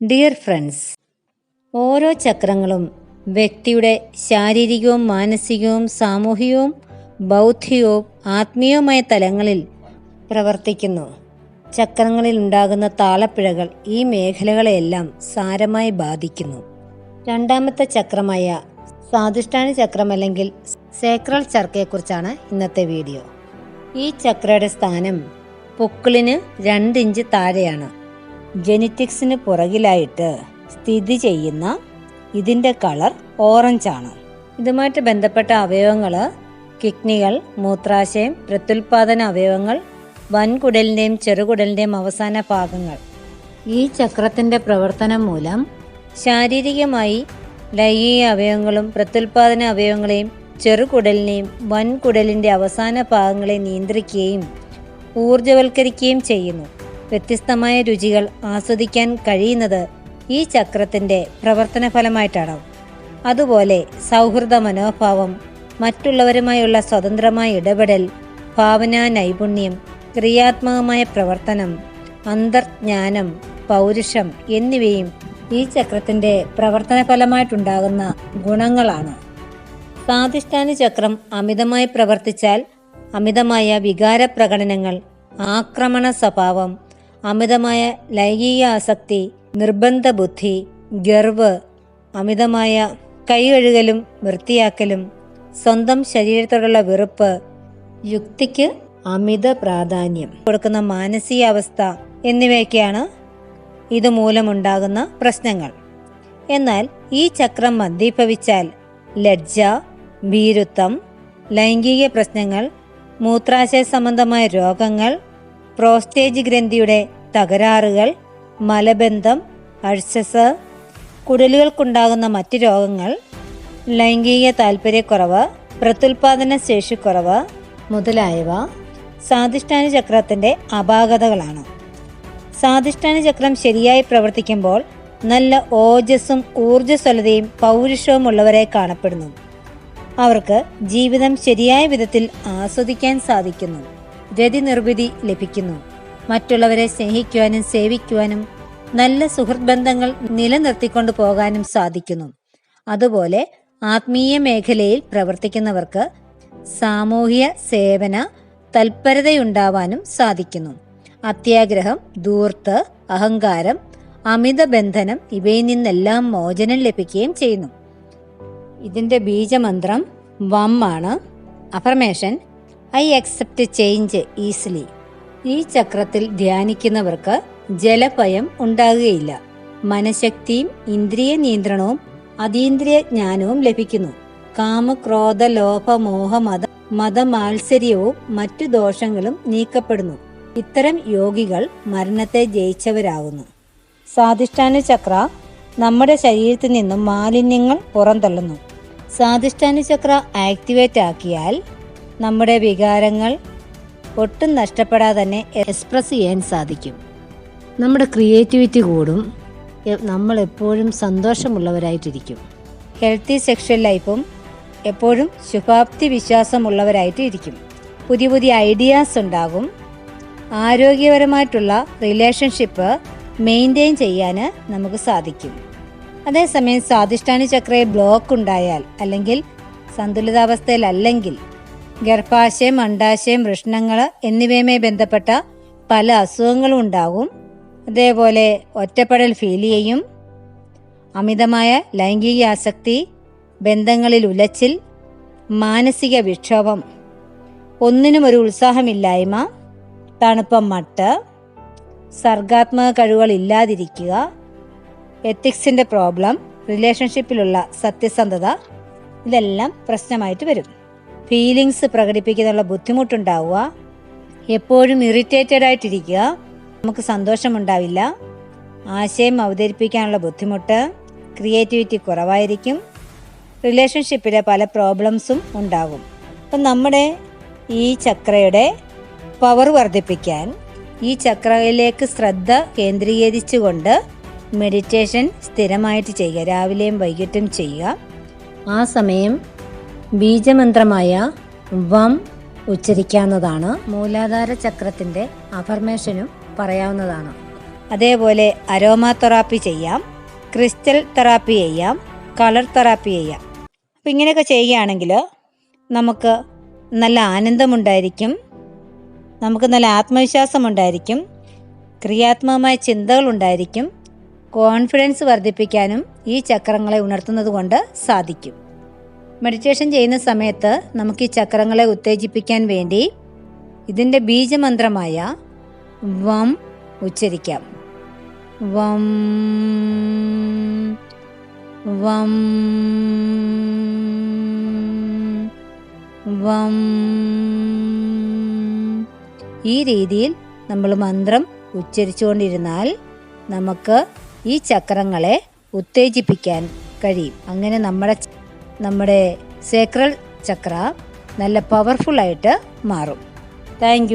Dear friends ഓരോ ചക്രങ്ങളും വ്യക്തിയുടെ ശാരീരികവും മാനസികവും സാമൂഹികവും ബൗദ്ധികവും ആത്മീയവുമായ തലങ്ങളിൽ പ്രവർത്തിക്കുന്നു. ചക്രങ്ങളിൽ ഉണ്ടാകുന്ന താളപ്പിഴകൾ ഈ മേഖലകളെയെല്ലാം സാരമായി ബാധിക്കുന്നു. രണ്ടാമത്തെ ചക്രമായ സ്വാധിഷ്ഠാന ചക്രം അല്ലെങ്കിൽ സേക്രൽ ചർക്കയെക്കുറിച്ചാണ് ഇന്നത്തെ വീഡിയോ. ഈ ചക്രയുടെ സ്ഥാനം പൊക്കിളിന് രണ്ട് ഇഞ്ച് താഴെയാണ്. ജെനറ്റിക്സിന് പുറകിലായിട്ട് സ്ഥിതി ചെയ്യുന്ന ഇതിന്റെ കളർ ഓറഞ്ച് ആണ് ഇതുമായിട്ട് ബന്ധപ്പെട്ട അവയവങ്ങൾ കിഡ്നികൾ മൂത്രാശയം പ്രത്യുൽപാദന അവയവങ്ങൾ വൻകുടലിന്റെയും ചെറുകുടലിന്റെയും അവസാന ഭാഗങ്ങൾ. ഈ ചക്രത്തിന്റെ പ്രവർത്തനം മൂലം ശാരീരികമായി ലൈംഗിക അവയവങ്ങളും പ്രത്യുൽപാദന അവയവങ്ങളെയും ചെറുകുടലിനെയും വൻകുടലിന്റെ അവസാന ഭാഗങ്ങളെ നിയന്ത്രിക്കുകയും ഊർജവൽക്കരിക്കുകയും ചെയ്യുന്നു. വ്യത്യസ്തമായ രുചികൾ ആസ്വദിക്കാൻ കഴിയുന്നത് ഈ ചക്രത്തിന്റെ പ്രവർത്തന ഫലമായിട്ടാണ് അതുപോലെ സൗഹൃദ മനോഭാവം മറ്റുള്ളവരുമായുള്ള സ്വതന്ത്രമായ ഇടപെടൽ ഭാവനാ നൈപുണ്യം ക്രിയാത്മകമായ പ്രവർത്തനം അന്തർജ്ഞാനം പൗരുഷം എന്നിവയും ഈ ചക്രത്തിന്റെ പ്രവർത്തന ഫലമായിട്ടുണ്ടാകുന്ന ഗുണങ്ങളാണ്. സ്വാധിഷ്ഠാന ചക്രം അമിതമായി പ്രവർത്തിച്ചാൽ അമിതമായ വികാര പ്രകടനങ്ങൾ ആക്രമണ സ്വഭാവം അമിതമായ ലൈംഗിക ആസക്തി നിർബന്ധ ബുദ്ധി ഗർവ് അമിതമായ കൈ കഴുകലും വൃത്തിയാക്കലും സ്വന്തം ശരീരത്തോടുള്ള വെറുപ്പ് യുക്തിക്ക് അമിത പ്രാധാന്യം കൊടുക്കുന്ന മാനസികാവസ്ഥ എന്നിവയൊക്കെയാണ് ഇതുമൂലമുണ്ടാകുന്ന പ്രശ്നങ്ങൾ. എന്നാൽ ഈ ചക്രം മദ്യഭവിച്ചാൽ ലജ്ജ ഭീരുത്വം ലൈംഗിക പ്രശ്നങ്ങൾ മൂത്രാശയ സംബന്ധമായ രോഗങ്ങൾ പ്രോസ്റ്റേജ് ഗ്രന്ഥിയുടെ തകരാറുകൾ മലബന്ധം അഴ്സസ് കുടലുകൾക്കുണ്ടാകുന്ന മറ്റ് രോഗങ്ങൾ ലൈംഗിക താല്പര്യക്കുറവ് പ്രത്യുൽപാദന ശേഷിക്കുറവ് മുതലായവ സ്വാധിഷ്ഠാന ചക്രത്തിന്റെ അപാകതകളാണ്. സ്വാധിഷ്ഠാന ചക്രം ശരിയായി പ്രവർത്തിക്കുമ്പോൾ നല്ല ഓജസ്സും ഊർജസ്വലതയും പൗരുഷവും ഉള്ളവരെ കാണപ്പെടുന്നു. അവർക്ക് ജീവിതം ശരിയായ വിധത്തിൽ ആസ്വദിക്കാൻ സാധിക്കുന്നു. രതി നിർവൃതി ലഭിക്കുന്നു. മറ്റുള്ളവരെ സ്നേഹിക്കുവാനും സേവിക്കുവാനും നല്ല സുഹൃത് ബന്ധങ്ങൾ നിലനിർത്തിക്കൊണ്ടു പോകാനും സാധിക്കുന്നു. അതുപോലെ ആത്മീയ മേഖലയിൽ പ്രവർത്തിക്കുന്നവർക്ക് സാമൂഹ്യ സേവന തൽപരതയുണ്ടാവാനും സാധിക്കുന്നു. അത്യാഗ്രഹം ധൂർത്ത് അഹങ്കാരം അമിത ബന്ധനം ഇവയിൽ നിന്നെല്ലാം മോചനം ലഭിക്കുകയും ചെയ്യുന്നു. ഇതിന്റെ ബീജമന്ത്രം വമ്മാണ് affirmation I accept change easily. ഈ ചക്രത്തിൽ ധ്യാനിക്കുന്നവർക്ക് ജലഭയം ഉണ്ടാകുകയില്ല. മനഃശക്തിയും ഇന്ദ്രിയ നിയന്ത്രണവും അതീന്ദ്രിയ ജ്ഞാനവും ലഭിക്കുന്നു. കാമക്രോധ ലോഭ മോഹ മത മതമാത്സര്യവും മറ്റു ദോഷങ്ങളും നീക്കപ്പെടുന്നു. ഇത്തരം യോഗികൾ മരണത്തെ ജയിച്ചവരാകുന്നു. സ്വാധിഷ്ഠാന ചക്ര നമ്മുടെ ശരീരത്തിൽ നിന്നും മാലിന്യങ്ങൾ പുറന്തള്ളുന്നു. സ്വാധിഷ്ഠാന ചക്ര ആക്ടിവേറ്റ് ആക്കിയാൽ നമ്മുടെ വികാരങ്ങൾ ഒട്ടും നഷ്ടപ്പെടാതെ തന്നെ എക്സ്പ്രസ് ചെയ്യാൻ സാധിക്കും. നമ്മുടെ ക്രിയേറ്റിവിറ്റി കൂടും. നമ്മൾ എപ്പോഴും സന്തോഷമുള്ളവരായിട്ടിരിക്കും. ഹെൽത്തി സെക്ഷൽ ലൈഫും എപ്പോഴും ശുഭാപ്തി വിശ്വാസമുള്ളവരായിട്ട് ഇരിക്കും പുതിയ പുതിയ ഐഡിയാസ് ഉണ്ടാകും. ആരോഗ്യപരമായിട്ടുള്ള റിലേഷൻഷിപ്പ് മെയിന്റെയിൻ ചെയ്യാൻ നമുക്ക് സാധിക്കും. അതേസമയം സ്വാധിഷ്ഠാന ചക്രയെ ബ്ലോക്ക് ഉണ്ടായാൽ അല്ലെങ്കിൽ സന്തുലിതാവസ്ഥയിലല്ലെങ്കിൽ ഗർഭാശയം അണ്ടാശയം വൃഷ്ണങ്ങൾ എന്നിവയുമായി ബന്ധപ്പെട്ട പല അസുഖങ്ങളും ഉണ്ടാകും. അതേപോലെ ഒറ്റപ്പെടൽ ഫീൽ ചെയ്യും. അമിതമായ ലൈംഗിക ആസക്തി ബന്ധങ്ങളിൽ ഉലച്ചിൽ മാനസിക വിക്ഷോഭം. ഒന്നിനും ഒരു ഉത്സാഹമില്ലായ്മ തണുപ്പം മട്ട് സർഗാത്മക കഴിവുകൾ ഇല്ലാതിരിക്കുക എത്തിക്സിന്റെ പ്രോബ്ലം റിലേഷൻഷിപ്പിലുള്ള സത്യസന്ധത ഇതെല്ലാം പ്രശ്നമായിട്ട് വരും. ഫീലിങ്സ് പ്രകടിപ്പിക്കാനുള്ള ബുദ്ധിമുട്ടുണ്ടാവുക. എപ്പോഴും ഇറിറ്റേറ്റഡ് ആയിട്ടിരിക്കുക. നമുക്ക് സന്തോഷമുണ്ടാവില്ല ആശയം അവതരിപ്പിക്കാനുള്ള ബുദ്ധിമുട്ട് ക്രിയേറ്റിവിറ്റി കുറവായിരിക്കും. റിലേഷൻഷിപ്പിലെ പല പ്രോബ്ലംസും ഉണ്ടാകും. അപ്പം നമ്മുടെ ഈ ചക്രയുടെ പവർ വർദ്ധിപ്പിക്കാൻ ഈ ചക്രയിലേക്ക് ശ്രദ്ധ കേന്ദ്രീകരിച്ചുകൊണ്ട് മെഡിറ്റേഷൻ സ്ഥിരമായിട്ട് ചെയ്യുക. രാവിലെയും വൈകിട്ടും ചെയ്യുക. ആ സമയം ബീജമന്ത്രമായ വം ഉച്ചരിക്കാവുന്നതാണ്. മൂലാധാര ചക്രത്തിന്റെ അഫർമേഷനും പറയാവുന്നതാണ്. അതേപോലെ അരോമ തെറാപ്പി ചെയ്യാം ക്രിസ്റ്റൽ തെറാപ്പി ചെയ്യാം കളർ തെറാപ്പി ചെയ്യാം. അപ്പം ഇങ്ങനെയൊക്കെ ചെയ്യുകയാണെങ്കിൽ നമുക്ക് നല്ല ആനന്ദമുണ്ടായിരിക്കും നമുക്ക് നല്ല ആത്മവിശ്വാസമുണ്ടായിരിക്കും ക്രിയാത്മകമായ ചിന്തകളുണ്ടായിരിക്കും കോൺഫിഡൻസ് വർദ്ധിപ്പിക്കാനും ഈ ചക്രങ്ങളെ ഉണർത്തുന്നത് കൊണ്ട് സാധിക്കും. മെഡിറ്റേഷൻ ചെയ്യുന്ന സമയത്ത് നമുക്ക് ഈ ചക്രങ്ങളെ ഉത്തേജിപ്പിക്കാൻ വേണ്ടി ഇതിന്റെ ബീജമന്ത്രമായ വം ഉച്ചരിക്കാം. വം വം വം. ഈ രീതിയിൽ നമ്മൾ മന്ത്രം ഉച്ചരിച്ചുകൊണ്ടിരുന്നാൽ നമുക്ക് ഈ ചക്രങ്ങളെ ഉത്തേജിപ്പിക്കാൻ കഴിയും. അങ്ങനെ നമ്മുടെ നമ്മുടെ സേക്രൽ ചക്ര നല്ല പവർഫുള്ളായിട്ട് മാറും. താങ്ക്